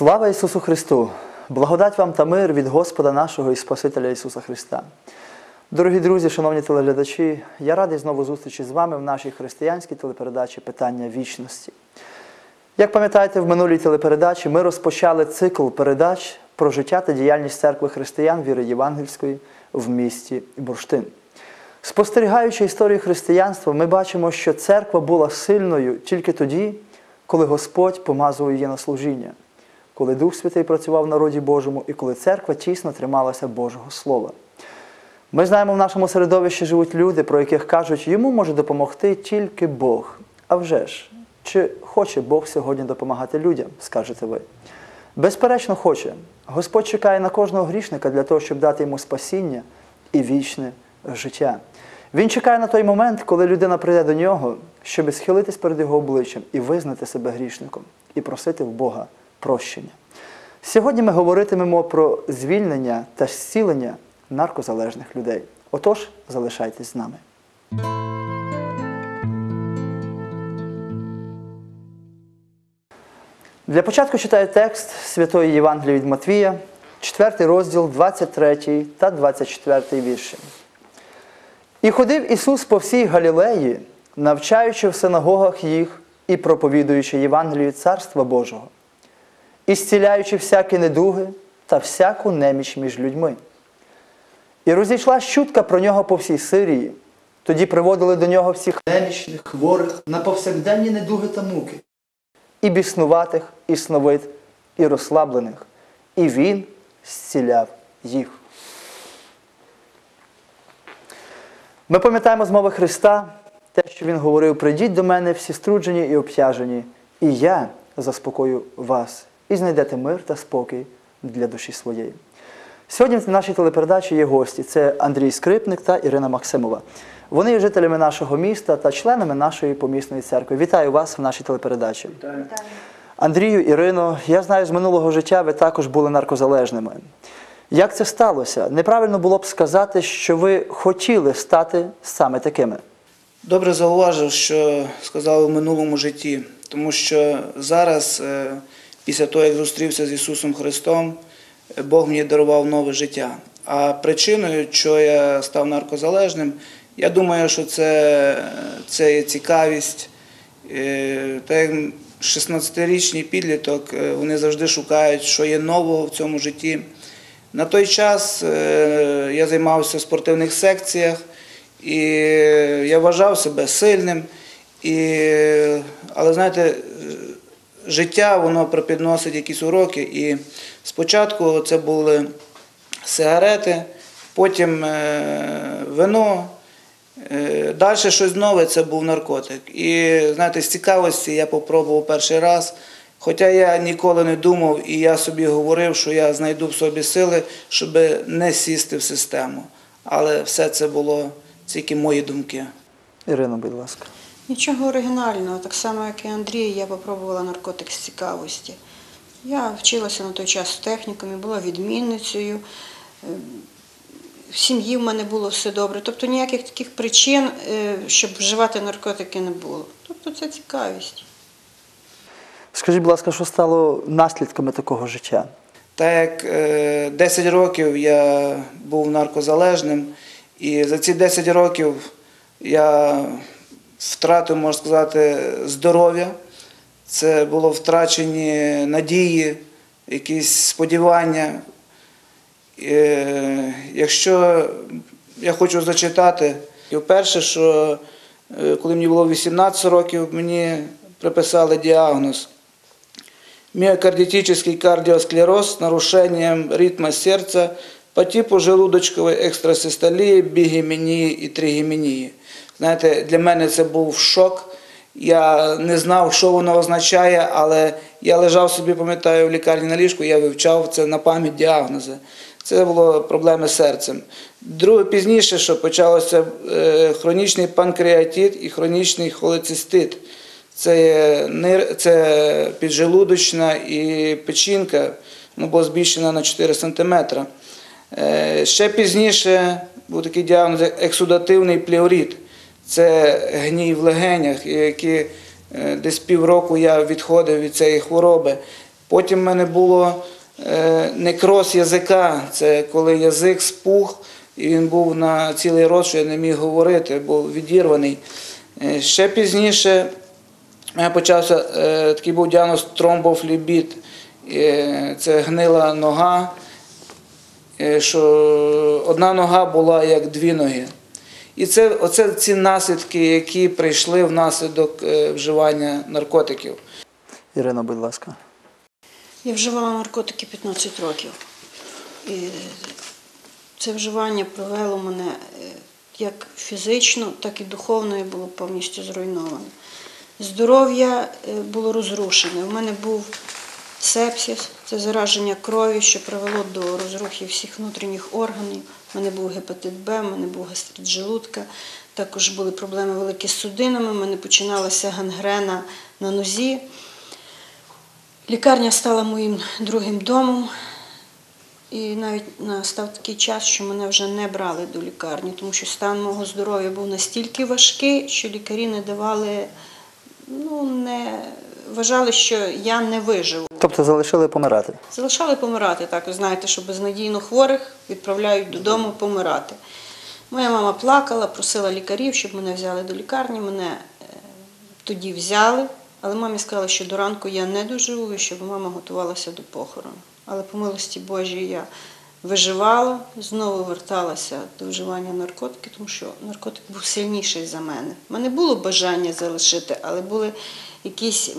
Слава Ісусу Христу! Благодать вам та мир від Господа нашого і Спасителя Ісуса Христа. Дорогі друзі, шановні телеглядачі, я радий знову зустрічі з вами в нашій християнській телепередачі Питання вічності. Як пам'ятаєте, в минулій телепередачі ми розпочали цикл передач про життя та діяльність церкви християн віри Євангельської в місті Бурштин. Спостерігаючи історію християнства, ми бачимо, що церква була сильною тільки тоді, коли Господь помазував її на служіння, коли Дух Святий працював в народі Божому і коли церква тісно трималася Божого Слова. Ми знаємо, в нашому середовищі живуть люди, про яких кажуть, йому може допомогти тільки Бог. А вже ж, чи хоче Бог сьогодні допомагати людям, скажете ви? Безперечно, хоче. Господь чекає на кожного грішника для того, щоб дати йому спасіння і вічне життя. Він чекає на той момент, коли людина прийде до нього, щоб схилитись перед його обличчям і визнати себе грішником, і просити в Бога прощення. Сьогодні ми говоритимемо про звільнення та зцілення наркозалежних людей. Отож, залишайтесь з нами. Для початку читаю текст Святої Євангелії від Матвія, 4 розділ, 23 та 24 вірші. І ходив Ісус по всій Галілеї, навчаючи в синагогах їх і проповідуючи Євангелію Царства Божого, і всякі недуги та всяку неміч між людьми. І розійшла чутка про нього по всій Сирії. Тоді приводили до нього всіх немічних, хворих на повсякденні недуги та муки, і біснуватих, і сновид, і розслаблених, і він зціляв їх. Ми пам'ятаємо з мови Христа те, що Він говорив: прийдіть до мене всі струджені і обтяжені, і я заспокою вас, і знайдете мир та спокій для душі своєї. Сьогодні в нашій телепередачі є гості: це Андрій Скрипник та Ірина Максимова. Вони є жителями нашого міста та членами нашої помісної церкви. Вітаю вас в нашій телепередачі. Андрію, Ірино, я знаю, з минулого життя ви також були наркозалежними. Як це сталося? Неправильно було б сказати, що ви хотіли стати саме такими. Добре зауважив, що сказав у минулому житті, тому що зараз, е, після того, як зустрівся з Ісусом Христом, Бог мені дарував нове життя. А причиною, що я став наркозалежним, я думаю, що це, це є цікавість. Е, Так як 16-річний підліток, е, вони завжди шукають, що є нового в цьому житті. На той час е, я займався в спортивних секціях, і я вважав себе сильним. І, але знаєте, життя воно припідносить якісь уроки. І спочатку це були сигарети, потім е, вино. Е, Далі щось нове це був наркотик. І знаєте, з цікавості я попробував перший раз. Хоча я ніколи не думав, і я собі говорив, що я знайду в собі сили, щоб не сісти в систему. Але все це було тільки мої думки. Ірино, будь ласка. Нічого оригінального, так само, як і Андрій, я попробувала наркотик з цікавості. Я вчилася на той час в технікумі, була відмінницею. Е, В сім'ї в мене було все добре. Тобто ніяких таких причин, е, щоб вживати наркотики, не було. Тобто це цікавість. Скажіть, будь ласка, що стало наслідками такого життя? Так як е, 10 років я був наркозалежним, і за ці 10 років я втратив, можна сказати, здоров'я. Це було втрачені надії, якісь сподівання. Е, Якщо я хочу зачитати, і перше, що е, коли мені було 18 років, мені приписали діагноз миокардитический кардиосклероз с нарушением ритма сердца по типу желудочкової екстрасистолії, бігемінії і тригемінії. Знаєте, для мене це був шок. Я не знав, що воно означає, але я лежав собі, пам'ятаю, в лікарні на ліжку, я вивчав це на пам'ять діагнози. Це було проблеми з серцем. Друге, пізніше, що почалося е, хронічний панкреатит і хронічний холецистит. Це, є це піджелудочна і печінка, ну, була збільшена на 4 см. Е, Ще пізніше був такий діагноз ексудативний плеурит. Це гній в легенях, які е, десь півроку я відходив від цієї хвороби. Потім в мене було е, некроз язика, це коли язик спух, і він був на цілий рот, що я не міг говорити, був відірваний. Е, Ще пізніше почався такий був діагноз тромбофлібіт. Це гнила нога, що одна нога була як дві ноги. І це оце ці наслідки, які прийшли внаслідок е, вживання наркотиків. Ірино, будь ласка. Я вживала наркотики 15 років. І це вживання провело мене е, як фізично, так і духовно я було повністю зруйноване. Здоров'я е, було розрушене. У мене був сепсис, це зараження крові, що привело до розрухи всіх внутрішніх органів. У мене був гепатит Б, у мене був гастрит желудка, також були проблеми великі з судинами, у мене починалася гангрена на нозі. Лікарня стала моїм другим домом. І навіть настав такий час, що мене вже не брали до лікарні, тому що стан мого здоров'я був настільки важкий, що лікарі не давали, ну не вважали, що я не виживу. Тобто залишили помирати. Залишали помирати, так ви знаєте, що безнадійно хворих відправляють додому помирати. Моя мама плакала, просила лікарів, щоб мене взяли до лікарні. Мене е, тоді взяли, але мамі сказали, що до ранку я не доживу і щоб мама готувалася до похорону. Але по милості Божій я виживала, знову верталася до вживання наркотиків, тому що наркотик був сильніший за мене. У мене було бажання залишити, але були якісь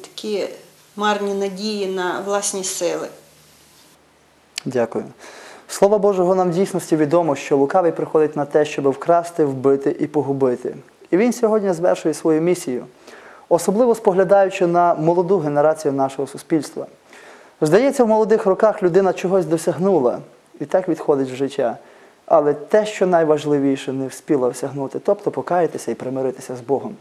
такі марні надії на власні сили. Дякую. Слова Божого нам в дійсності відомо, що лукавий приходить на те, щоб вкрасти, вбити і погубити. І він сьогодні звершує свою місію, особливо споглядаючи на молоду генерацію нашого суспільства. Здається, в молодих роках людина чогось досягнула і так відходить в життя. Але те, що найважливіше, не вспіла осягнути, тобто покаятися і примиритися з Богом.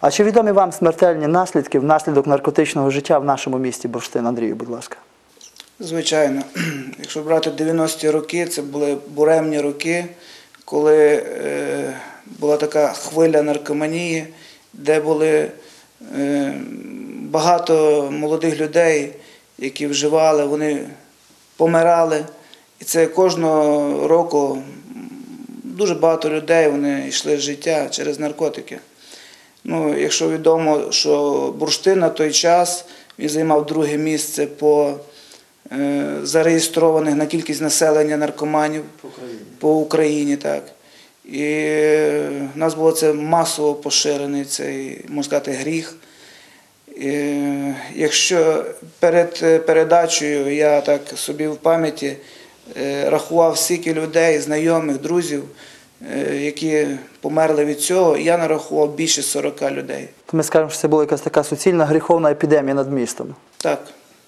А чи відомі вам смертельні наслідки внаслідок наркотичного життя в нашому місті Бурштин? Андрію, будь ласка. Звичайно, якщо брати 90-ті роки, це були буремні роки, коли е, була така хвиля наркоманії, де були е, багато молодих людей, які вживали, вони помирали. І це кожного року дуже багато людей вони йшли з життя через наркотики. Ну, якщо відомо, що Бурштин на той час він займав друге місце по е, зареєстрованих на кількість населення наркоманів по Україні. так. І е, в нас було це масово поширений цей, можна сказати, гріх. Е, Якщо перед е, передачею я так собі в пам'яті е, рахував стільки людей, знайомих, друзів, е, які померли від цього, я нарахував більше 40 людей. То ми скажемо, що це була якась така суцільна гріховна епідемія над містом. Так,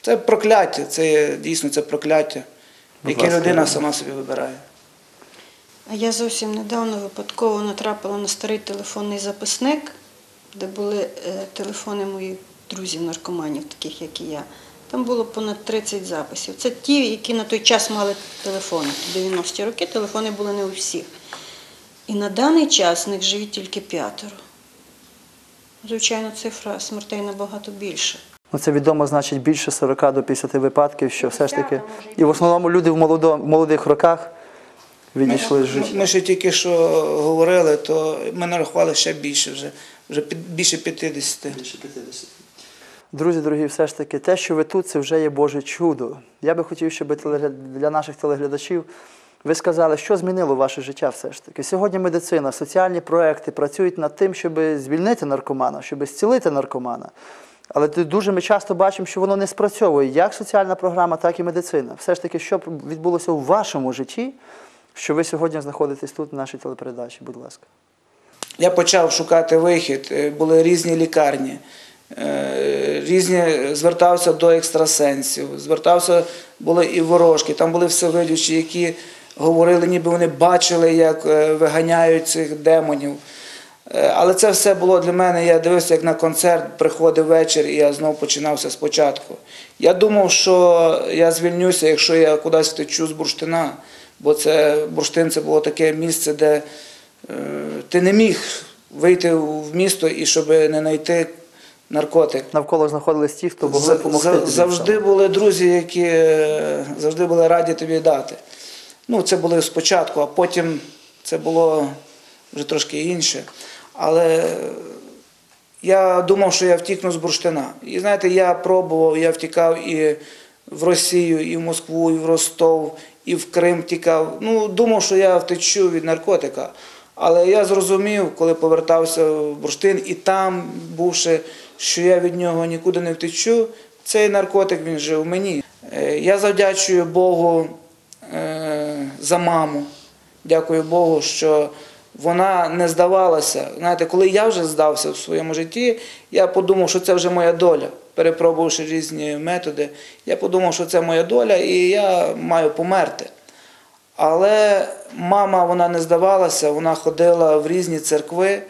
це прокляття, це є, дійсно це прокляття, яке людина сама собі вибирає. А я зовсім недавно випадково натрапила на старий телефонний записник, де були е, телефони моїх друзів, наркоманів, таких як і я. Там було понад 30 записів. Це ті, які на той час мали телефони. В 90-ті роки телефони були не у всіх. І на даний час в них живі тільки п'ятеро. Звичайно, цифра смертей набагато більша. Ну, це відомо, значить, більше 40 до 50 випадків, що все ж таки. І в основному люди в молодих роках відійшли з життя. ми ще тільки що говорили, то ми нарахували ще більше вже, вже більше 50. Друзі, дорогі, все ж таки, те, що ви тут, це вже є Боже чудо. Я би хотів, щоб для наших телеглядачів ви сказали, що змінило ваше життя все ж таки. Сьогодні медицина, соціальні проекти працюють над тим, щоб звільнити наркомана, щоб зцілити наркомана. Але дуже ми часто бачимо, що воно не спрацьовує як соціальна програма, так і медицина. Все ж таки, що відбулося у вашому житті, що ви сьогодні знаходитесь тут, в нашій телепередачі, будь ласка. Я почав шукати вихід, е, були різні лікарні, е, різні звертався до екстрасенсів, звертався, були і ворожки, там були всевидючі, які говорили, ніби вони бачили, як е, виганяють цих демонів. Е, Але це все було для мене. Я дивився, як на концерт приходив вечір, і я знову починався спочатку. Я думав, що я звільнюся, якщо я кудись втечу з бурштина, бо це бурштин це було таке місце, де е, ти не міг вийти в місто і щоб не знайти наркотик. Навколо знаходились ті, хто могли допомогти. завжди були друзі, які е, завжди були раді тобі дати. Ну, це були спочатку, а потім це було вже трошки інше. Але я думав, що я втікну з бурштина. І знаєте, я пробував, я втікав і в Росію, і в Москву, і в Ростов, і в Крим втікав. Ну, думав, що я втечу від наркотика. Але я зрозумів, коли повертався в бурштин, і там, бувши, що я від нього нікуди не втечу, цей наркотик він жив в мені. Е, Я завдячую Богу за маму. Дякую Богу, що вона не здавалася. Знаєте, коли я вже здався в своєму житті, я подумав, що це вже моя доля. Перепробувавши різні методи, я подумав, що це моя доля, і я маю померти. Але мама вона не здавалася, вона ходила в різні церкви,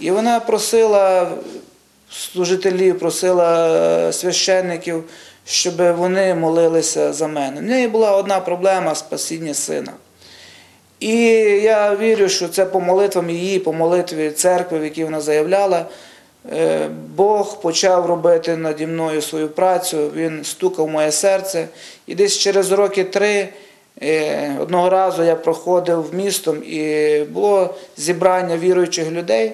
і вона просила служителів, просила е, священників, щоб вони молилися за мене. В неї була одна проблема спасіння сина. І я вірю, що це по молитвам її, по молитві церкви, в якій вона заявляла, е, Бог почав робити наді мною свою працю, Він стукав моє серце. І десь через роки три е, одного разу я проходив містом і було зібрання віруючих людей.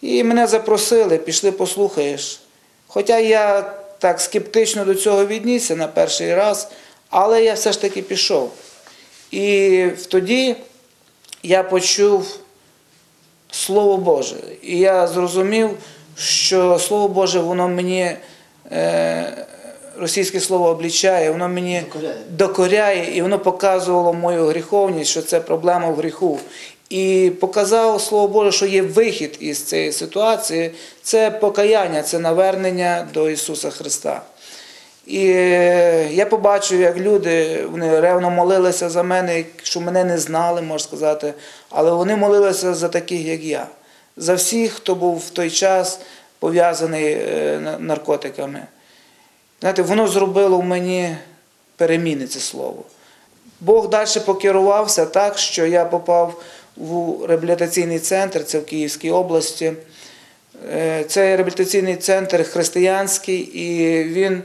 І мене запросили, пішли, послухаєш. Хоча я так скептично до цього віднісся на перший раз, але я все ж таки пішов. І тоді я почув Слово Боже. І я зрозумів, що Слово Боже, воно мені, е, російське слово облічає, воно мені Докоряє. докоряє, і воно показувало мою гріховність, що це проблема в гріху. І показало Слово Боже, що є вихід із цієї ситуації, це покаяння, це навернення до Ісуса Христа. І е, я побачив, як люди вони ревно молилися за мене, що мене не знали, можна сказати, але вони молилися за таких, як я, за всіх, хто був в той час пов'язаний е, наркотиками. Знаєте, воно зробило в мені переміни це слово. Бог далі покерувався так, що я попав в реабілітаційний центр, це в Київській області. Е, Це реабілітаційний центр християнський, і він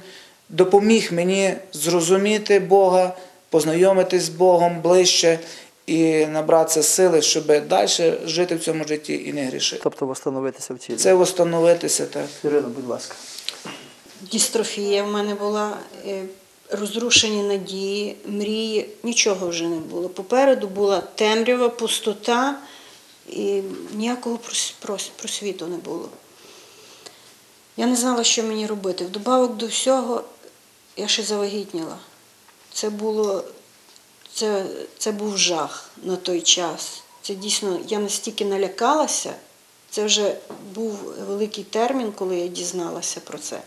допоміг мені зрозуміти Бога, познайомитись з Богом ближче і набратися сили, щоб далі жити в цьому житті і не грішити. Тобто восстановитися в тілі. Це встановитися так. Ірина, будь ласка. Дістрофія в мене була, е, розрушені надії, мрії, нічого вже не було. Попереду була темрява, пустота і ніякого прос- прос- просвіту не було. Я не знала, що мені робити. Вдобавок до всього я ще завагітніла. Це було це, це був жах на той час. Це дійсно, я настільки налякалася, це вже був великий термін, коли я дізналася про це.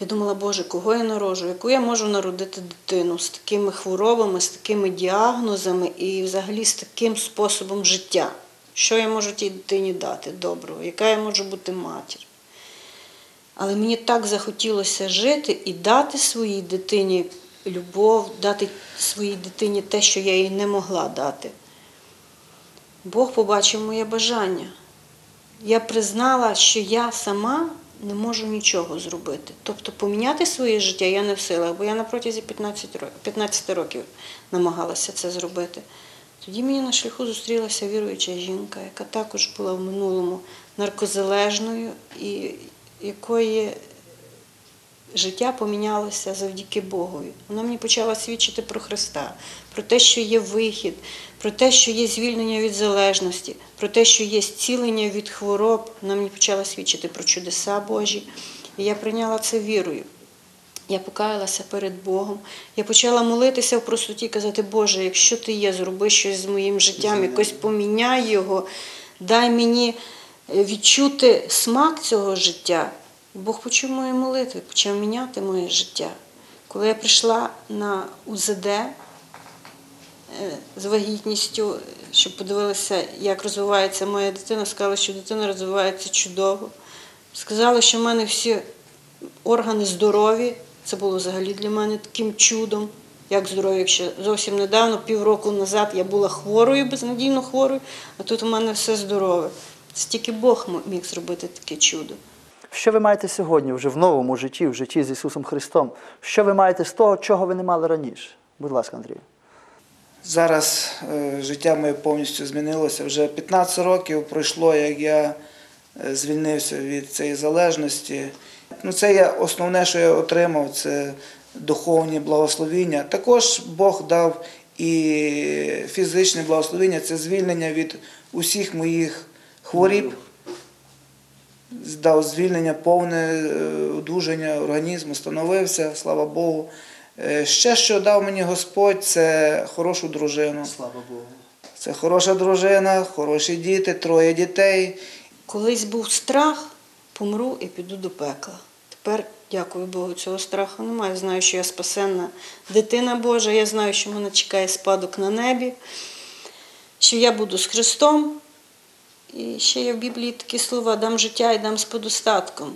Я думала, Боже, кого я народжу, яку я можу народити дитину з такими хворобами, з такими діагнозами і взагалі з таким способом життя. Що я можу тій дитині дати доброго, яка я можу бути матір. Але мені так захотілося жити і дати своїй дитині любов, дати своїй дитині те, що я їй не могла дати. Бог побачив моє бажання. Я признала, що я сама не можу нічого зробити. Тобто поміняти своє життя я не в силах, бо я на протязі 15 років, 15 років намагалася це зробити. Тоді мені на шляху зустрілася віруюча жінка, яка також була в минулому наркозалежною і якої життя помінялося завдяки Богові. Вона мені почала свідчити про Христа, про те, що є вихід, про те, що є звільнення від залежності, про те, що є зцілення від хвороб. Вона мені почала свідчити про чудеса Божі. І я прийняла це вірою. Я покаялася перед Богом. Я почала молитися в простоті, казати, Боже, якщо ти є, зроби щось з моїм життям, якось поміняй його, дай мені відчути смак цього життя. Бог почув мої молитви, почав міняти моє життя. Коли я прийшла на УЗД е, з вагітністю, щоб подивилися, як розвивається моя дитина, сказали, що дитина розвивається чудово. Сказали, що в мене всі органи здорові. Це було взагалі для мене таким чудом. Як здоров'я, якщо зовсім недавно, півроку назад я була хворою, безнадійно хворою, а тут у мене все здорове. Це тільки Бог міг зробити таке чудо. Що ви маєте сьогодні вже в новому житті, в житті з Ісусом Христом? Що ви маєте з того, чого ви не мали раніше? Будь ласка, Андрію. Зараз е, життя моє повністю змінилося. Вже 15 років пройшло, як я е, звільнився від цієї залежності. Ну, це я основне, що я отримав, це духовні благословіння. Також Бог дав і фізичне благословіння, це звільнення від усіх моїх хворіб. Дав звільнення, повне е, одужання організму, становився, слава Богу. Е, Ще що дав мені Господь, це хорошу дружину. Слава Богу. Це хороша дружина, хороші діти, троє дітей. Колись був страх, помру і піду до пекла. Тепер, дякую Богу, цього страху немає. Я знаю, що я спасенна дитина Божа, я знаю, що мене чекає спадок на небі, що я буду з Христом. І ще є в Біблії такі слова дам життя і дам з подостатком.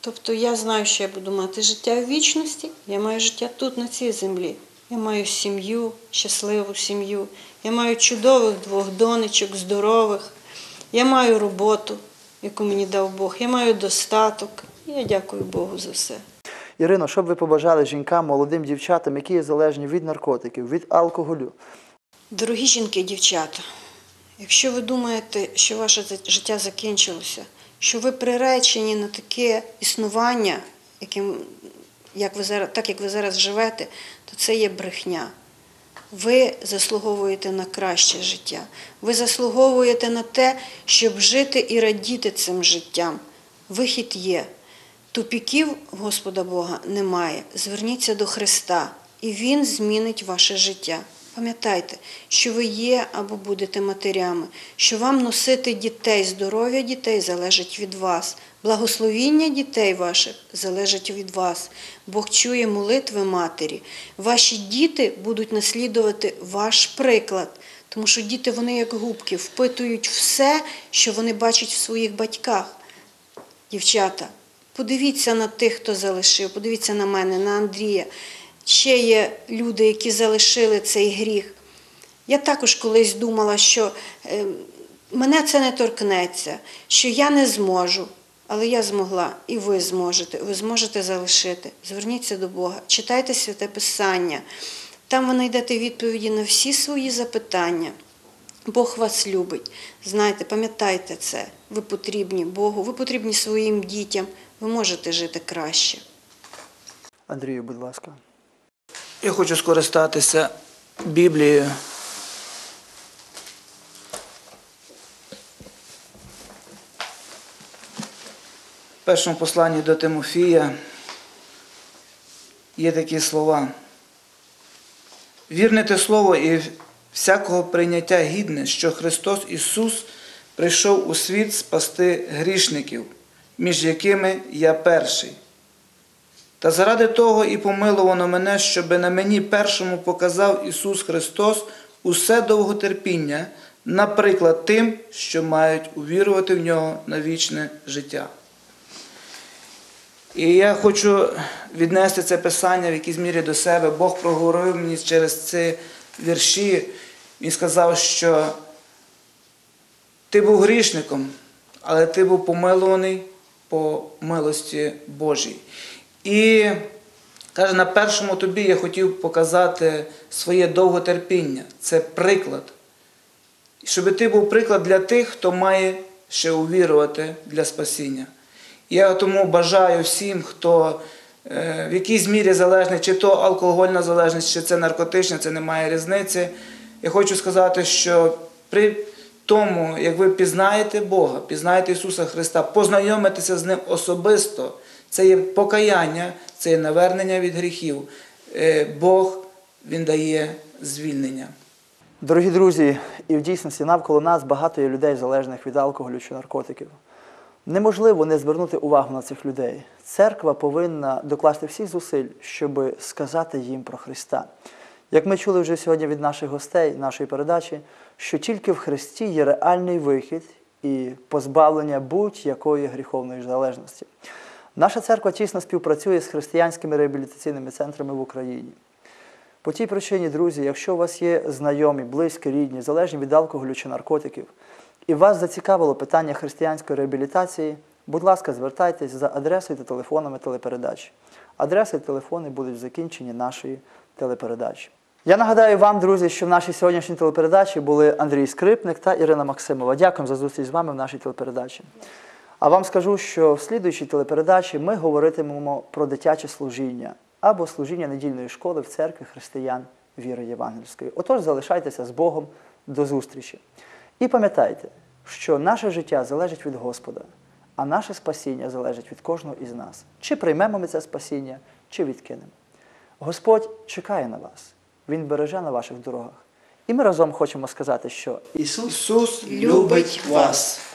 Тобто я знаю, що я буду мати життя в вічності, я маю життя тут, на цій землі. Я маю сім'ю, щасливу сім'ю. Я маю чудових двох донечок, здорових. Я маю роботу, яку мені дав Бог. Я маю достаток. І я дякую Богу за все. Ірино, що б ви побажали жінкам, молодим дівчатам, які є залежні від наркотиків, від алкоголю? Дорогі жінки і дівчата, якщо ви думаєте, що ваше життя закінчилося, що ви приречені на таке існування, яким, як ви зараз, так як ви зараз живете, то це є брехня. Ви заслуговуєте на краще життя. Ви заслуговуєте на те, щоб жити і радіти цим життям. Вихід є. Тупіків Господа Бога немає. Зверніться до Христа, і Він змінить ваше життя. Пам'ятайте, що ви є або будете матерями, що вам носити дітей, здоров'я дітей залежить від вас, благословіння дітей ваших залежить від вас. Бог чує молитви матері. Ваші діти будуть наслідувати ваш приклад, тому що діти вони як губки впитують все, що вони бачать в своїх батьках. Дівчата, подивіться на тих, хто залишив, подивіться на мене, на Андрія. Ще є люди, які залишили цей гріх. Я також колись думала, що е, мене це не торкнеться, що я не зможу. Але я змогла, і ви зможете. Ви зможете залишити. Зверніться до Бога, читайте святе Писання. Там ви знайдете відповіді на всі свої запитання. Бог вас любить. Знайте, пам'ятайте це. Ви потрібні Богу, ви потрібні своїм дітям. Ви можете жити краще. Андрію, будь ласка. Я хочу скористатися Біблією. В першому посланні до Тимофія є такі слова. Вірне те слово і всякого прийняття гідне, що Христос Ісус прийшов у світ спасти грішників, між якими я перший. Та заради того і помиловано мене, щоби на мені першому показав Ісус Христос усе довготерпіння, наприклад, тим, що мають увірувати в нього на вічне життя. І я хочу віднести це писання в якійсь мірі до себе. Бог проговорив мені через ці вірші. Він сказав, що ти був грішником, але ти був помилуваний по милості Божій. І каже, на першому тобі я хотів показати своє довготерпіння. Це приклад. Щоб ти був приклад для тих, хто має ще увірувати для спасіння. Я тому бажаю всім, хто е, в якійсь мірі залежний, чи то алкогольна залежність, чи це наркотична, це не має різниці. Я хочу сказати, що при тому, як ви пізнаєте Бога, пізнаєте Ісуса Христа, познайомитеся з Ним особисто, це є покаяння, це є навернення від гріхів. Е, Бог Він дає звільнення. Дорогі друзі, і в дійсності навколо нас багато є людей, залежних від алкоголю чи наркотиків. Неможливо не звернути увагу на цих людей. Церква повинна докласти всіх зусиль, щоб сказати їм про Христа. Як ми чули вже сьогодні від наших гостей, нашої передачі, що тільки в Христі є реальний вихід і позбавлення будь-якої гріховної залежності. Наша церква тісно співпрацює з християнськими реабілітаційними центрами в Україні. По тій причині, друзі, якщо у вас є знайомі, близькі, рідні, залежні від алкоголю чи наркотиків, і вас зацікавило питання християнської реабілітації, будь ласка, звертайтесь за адресою та телефонами телепередачі. Адреси і телефони будуть в закінченні нашої телепередачі. Я нагадаю вам, друзі, що в нашій сьогоднішній телепередачі були Андрій Скрипник та Ірина Максимова. Дякуємо за зустріч з вами в нашій телепередачі. А вам скажу, що в слідуючій телепередачі ми говоритимемо про дитяче служіння або служіння недільної школи в церкві християн віри Євангельської. Отож, залишайтеся з Богом до зустрічі. І пам'ятайте, що наше життя залежить від Господа, а наше спасіння залежить від кожного із нас. Чи приймемо ми це спасіння, чи відкинемо. Господь чекає на вас, Він береже на ваших дорогах. І ми разом хочемо сказати, що Ісус любить вас.